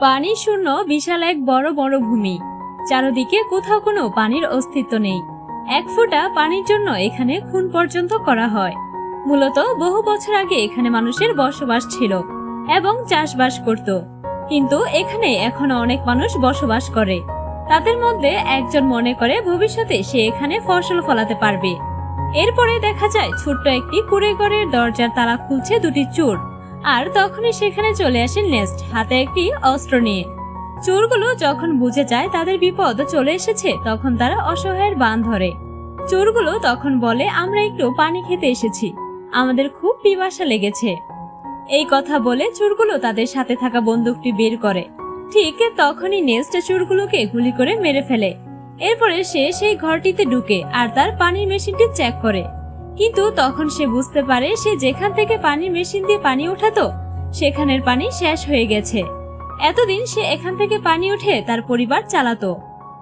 পানি শূন্য বিশাল এক বড় বড় ভূমি। চারদিকে কোথাও কোনো পানির অস্তিত্ব নেই। এক ফোঁটা পানির জন্য এখানে খুন পর্যন্ত করা হয়। মূলত বহু বছর আগে এখানে মানুষের বসবাস ছিল এবং চাষবাস করত। কিন্তু এখানে এখনও অনেক মানুষ বসবাস করে। তাদের মধ্যে একজন মনে করে ভবিষ্যতে সে এখানে ফসল ফলাতে পারবে। এরপরে দেখা যায় ছোট্ট একটি কুড়ে ঘরের দরজার তালা খুলছে দুটি চোর। আর তখনই সেখানে চলে আসে নেস্ট, হাতে একটি অস্ত্র নিয়ে। চোরগুলো যখন বুঝে যায় তাদের বিপদ চলে এসেছে, তখন তারা অসহায়ের বান ধরে। চোরগুলো তখন বলে, আমরা একটু পানি খেতে এসেছি। আমাদের খুব পিপাসা লেগেছে। এই কথা বলে চোরগুলো তাদের সাথে থাকা বন্দুকটি বের করে। ঠিক তখনই নেস্ট চোরগুলোকে গুলি করে মেরে ফেলে। এরপরে সে সেই ঘরটিতে ঢুকে আর তার পানির মেশিনটি চেক করে। কিন্তু তখন সে বুঝতে পারে সে যেখান থেকে পানির মেশিন দিয়ে পানি ওঠাতো সেখানের পানি শেষ হয়ে গেছে। এতদিন সে এখান থেকে পানি উঠে তার পরিবার চালাতো।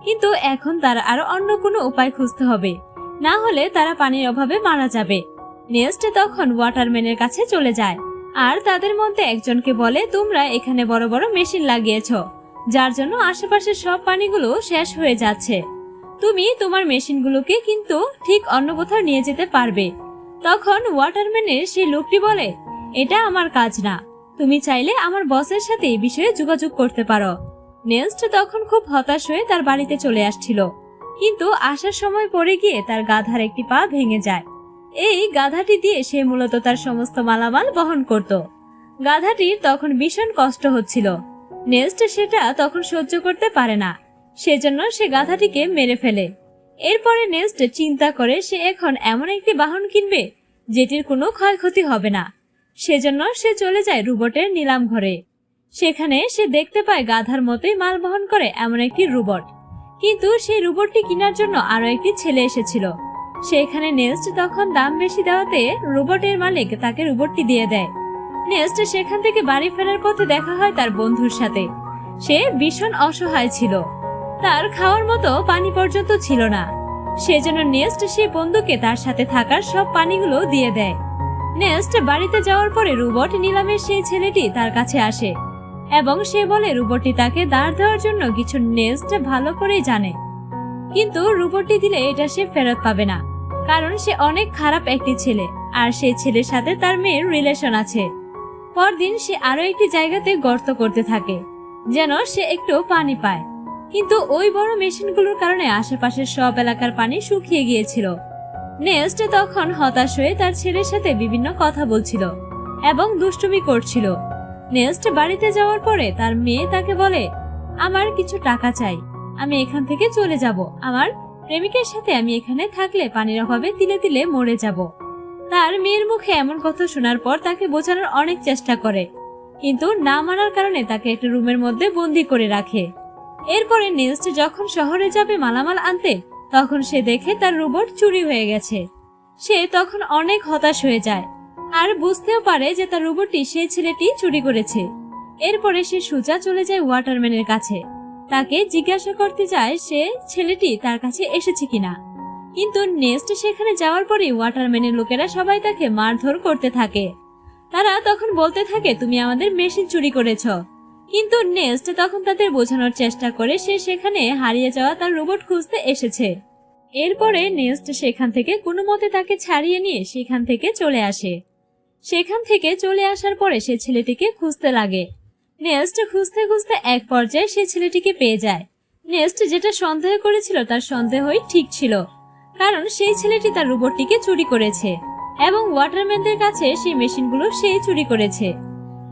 কিন্তু এখন তার আরও অন্য কোনো উপায় খুঁজতে হবে। না হলে তারা পানির অভাবে মারা যাবে। নেক্সট তখন ওয়াটারম্যানের কাছে চলে যায়। আর তাদের মধ্যে একজনকে বলে, তোমরা এখানে বড় বড় মেশিন লাগিয়েছ, যার জন্য আশেপাশের সব পানিগুলো শেষ হয়ে যাচ্ছে। তুমি তোমার মেশিনগুলোকে কিন্তু ঠিক অন্য কোথাও নিয়ে যেতে পারবে। তখন ওয়াটারম্যানের সেই লোকটি বলে, এটা আমার কাজ না। তুমি চাইলে আমার বসের সাথে এই বিষয়ে যোগাযোগ করতে পারো। নেক্সট তখন খুব হতাশ হয়ে তার বাড়িতে চলে আসছিল। কিন্তু আসার সময় পড়ে গিয়ে তার গাধার একটি পা ভেঙে যায়। এই গাধাটি দিয়ে সে মূলত তার সমস্ত মালামাল বহন করত। গাধাটির তখন ভীষণ কষ্ট হচ্ছিল। নেক্সট সেটা তখন সহ্য করতে পারে না। সেজন্য সে গাধাটিকে মেরে ফেলে। এরপরে নেস্ট চিন্তা করে সে এখন এমন একটি বাহন কিনবে, যেটির কোনো ক্ষয়ক্ষতি হবে না। সেজন্য সে চলে যায় রোবটের নিলাম ঘরে। সেখানে সে দেখতে পায় গাধার মতোই মাল বহন করে এমন একটি রোবট। কিন্তু সেই রোবটটি কেনার জন্য আরও একটি ছেলে এসেছিল। সেখানে নেস্ট তখন দাম বেশি দেওয়াতে রোবটের মালিক তাকে রোবটটি দিয়ে দেয়। নেক্সট সেখান থেকে বাড়ি ফেরার পথে দেখা হয় তার বন্ধুর সাথে। সে ভীষণ অসহায় ছিল। তার খাওয়ার মতো পানি পর্যন্ত ছিল না। সেজন্য নেক্সট সে বন্ধুকে তার সাথে থাকার সব পানিগুলো দিয়ে দেয়। নেস্ট বাড়িতে যাওয়ার পরে রোবট নিলামের সেই ছেলেটি তার কাছে আসে এবং সে বলে রোবটটি তাকে দাঁড় দেওয়ার জন্য কিছু নেস্ট ভালো করেই জানে। কিন্তু রোবটটি দিলে এটা সে ফেরত পাবে না, কারণ সে অনেক খারাপ একটি ছেলে আর সেই ছেলের সাথে তার মেয়ের রিলেশন আছে। পরদিন সে আরও একটি জায়গাতে গর্ত করতে থাকে, যেন সে একটু পানি পায়। কিন্তু ওই বড় মেশিনগুলোর কারণে আশেপাশের সব এলাকার পানি শুকিয়ে গিয়েছিল। নেক্সট তখন হতাশ হয়ে তার ছেলের সাথে বিভিন্ন কথা বলছিল এবং দুষ্টুমি করছিল। নেক্সট বাড়িতে যাওয়ার পরে তার মেয়ে তাকে বলে, আমার কিছু টাকা চাই, আমি এখান থেকে চলে যাব। আমার প্রেমিকের সাথে আমি এখানে থাকলে পানির অভাবে তিলে তিলে মরে যাব। তার মেয়ের মুখে এমন কথা শোনার পর তাকে বোঝানোর অনেক চেষ্টা করে, কিন্তু না মানার কারণে তাকে একটা রুমের মধ্যে বন্দি করে রাখে। এরপরে নেক্সট যখন শহরে যাবে মালামাল আনতে, তখন সে দেখে তার রোবট চুরি হয়ে গেছে। সে তখন অনেক হতাশ হয়ে যায়, আর বুঝতেও পারে যে তার রোবটটি সেই ছেলেটি চুরি করেছে। এরপরে সে সোজা চলে যায় ওয়াটারম্যানের কাছে। তাকে জিজ্ঞাসা করতে যায় সে ছেলেটি তার কাছে এসেছে কিনা। কিন্তু নেক্সট সেখানে যাওয়ার পরে ওয়াটারম্যানের লোকেরা সবাই তাকে মারধর করতে থাকে। তারা তখন বলতে থাকে, তুমি আমাদের মেশিন চুরি করেছ। কিন্তু নেক্সট তখন তাদের বোঝানোর চেষ্টা করে সে সেখানে হারিয়ে যাওয়া তার রোবট খুঁজতে এসেছে। এরপরে নেস্ট সেখান থেকে কোনো মতে তাকে ছাড়িয়ে নিয়ে সেখান থেকে চলে আসে। সেখান থেকে চলে আসার পরে সে ছেলেটিকে খুঁজতে লাগে। নেস্ট খুঁজতে খুঁজতে এক পর্যায়ে সে ছেলেটিকে পেয়ে যায়। নেক্সট যেটা সন্দেহ করেছিল তার সন্দেহই ঠিক ছিল, কারণ সেই ছেলেটি তার রোবটটিকে চুরি করেছে এবং ওয়াটারম্যানদের কাছে সেই মেশিনগুলো সেই চুরি করেছে।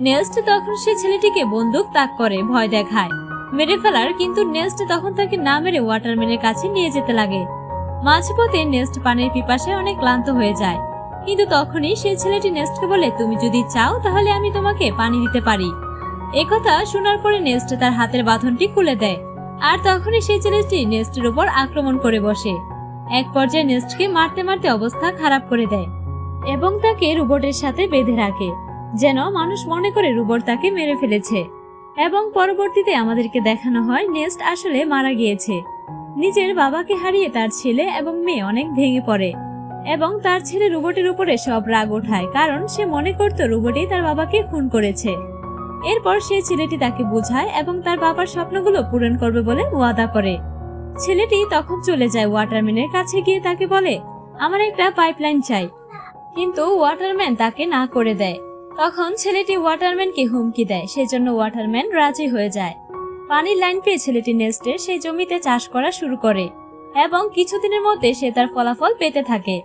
নেক্সট তখন সে ছেলেটিকে বন্দুক তাক করে, ভয় দেখায়। মেরে ফেলার, কিন্তু নেক্সট তখন তাকে না মেরে ওয়াটারম্যানের কাছে নিয়ে যেতে লাগে। মাঝপথে নেস্ট পানির পিপাসায় অনেক ক্লান্ত হয়ে যায়। কিন্তু তখনই সেই ছেলেটি নেক্সটকে বলে, তুমি যদি চাও, তাহলে আমি তোমাকে পানি দিতে পারি। একথা শোনার পরে নেক্সট তার হাতের বাঁধনটি খুলে দেয়। আর তখনই সেই ছেলেটি নেস্টের উপর আক্রমণ করে বসে। এক পর্যায়ে নেস্টকে মারতে মারতে অবস্থা খারাপ করে দেয় এবং তাকে রোবটের সাথে বেঁধে রাখে। যেন মানুষ মনে করে রোবট তাকে মেরে ফেলেছে। এবং পরবর্তীতে আমাদেরকে দেখানো হয় নেক্সট আসলে মারা গিয়েছে। নিজের বাবাকে হারিয়ে তার ছেলে এবং মেয়ে অনেক ভেঙে পড়ে। এবং তার ছেলে রোবটের উপরে সব রাগ ওঠায়, কারণ সে মনে করত রোবটই তার বাবাকে খুন করেছে। এরপর সেই ছেলেটি তাকে বোঝায় এবং তার বাবার স্বপ্নগুলো পূরণ করবে বলে ওয়াদা করে। ছেলেটি তখন চলে যায় ওয়াটারম্যানের কাছে গিয়ে তাকে বলে, আমার একটা পাইপলাইন চাই। কিন্তু ওয়াটারম্যান তাকে না করে দেয়। তখন ছেলেটি ওয়াটারম্যানকে হুমকি দেয়, সেজন্য ওয়াটারম্যান রাজি হয়ে যায়। পানির লাইন পেয়ে ছেলেটি নেস্টে সেই জমিতে চাষ করা শুরু করে এবং কিছুদিনের মধ্যে সে তার ফলাফল পেতে থাকে।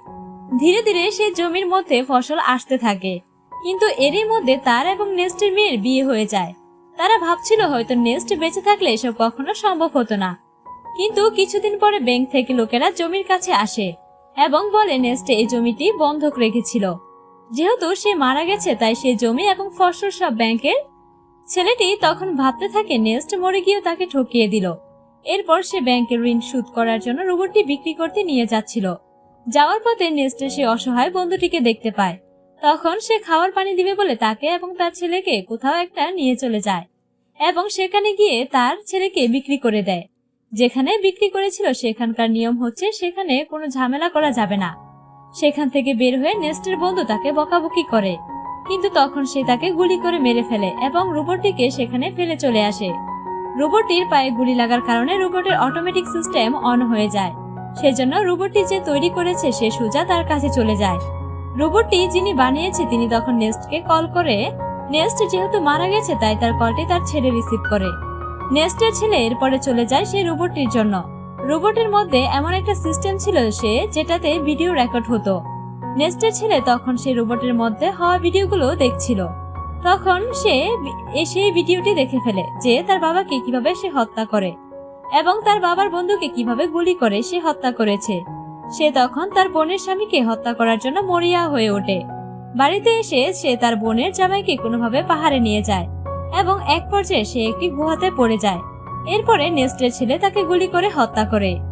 ধীরে ধীরে সে জমির মধ্যে ফসল আসতে থাকে, কিন্তু এরই মধ্যে তার এবং নেস্টের মেয়ের বিয়ে হয়ে যায়। তারা ভাবছিল হয়তো নেস্ট বেঁচে থাকলে এসব কখনো সম্ভব হতো না। কিন্তু কিছুদিন পরে ব্যাংক থেকে লোকেরা জমির কাছে আসে এবং বলে, নেস্টে এই জমিটি বন্ধক রেখেছিল। যেহেতু সে মারা গেছে, তাই সে জমি এবং ফসল সব ব্যাংকের। ছেলেটি তখন ভাবতে থাকে, নেস্ট মরে গিয়েও তাকে ঠকিয়ে দিল। এরপর সে ব্যাংকের ঋণ শোধ করার জন্য রোবটটি বিক্রি করতে নিয়ে যাচ্ছিল। যাওয়ার পথে নেস্টে সে অসহায় বন্ধুটিকে দেখতে পায়। তখন সে খাওয়ার পানি দিবে বলে তাকে এবং তার ছেলেকে কোথাও একটা নিয়ে চলে যায় এবং সেখানে গিয়ে তার ছেলেকে বিক্রি করে দেয়। যেখানে বিক্রি করেছিল, সেখানকার নিয়ম হচ্ছে সেখানে কোনো ঝামেলা করা যাবে না। সেখান থেকে বের হয়ে নেস্টের বন্ধু তাকে বকাবকি করে। কিন্তু তখন সে তাকে গুলি করে মেরে ফেলে এবং রোবটটিকে সেখানে ফেলে চলে আসে। রোবটটির পায়ে গুলি লাগার কারণে রোবটের অটোমেটিক সিস্টেম অন হয়ে যায়। সেজন্য রোবটটি যে তৈরি করেছে সে সোজা তার কাছে চলে যায়। রোবটটি যিনি বানিয়েছে তিনি তখন নেস্টকে কল করে, নেস্ট যেহেতু মারা গেছে তাই তার কলটি তার ছেলে রিসিভ করে। নেস্টের ছেলে এরপরে চলে যায় সেই রোবটটির জন্য। রোবটের মধ্যে এমন একটা সিস্টেম ছিল সে, যেটাতে ভিডিও রেকর্ড হতো। নেস্টের ছেলে তখন সেই রোবটের মধ্যে হওয়া ভিডিওগুলো দেখছিল। তখন সে সেই ভিডিওটি দেখে ফেলে যে তার বাবাকে কীভাবে সে হত্যা করে এবং তার বাবার বন্ধুকে কীভাবে গুলি করে সে হত্যা করেছে। সে তখন তার বোনের স্বামীকে হত্যা করার জন্য মরিয়া হয়ে ওঠে। বাড়িতে এসে সে তার বোনের জামাইকে কোনোভাবে পাহাড়ে নিয়ে যায় এবং এক পর্যায়ে সে একটি গুহাতে পড়ে যায়। এরপরে নেস্টের ছেলে তাকে গুলি করে হত্যা করে।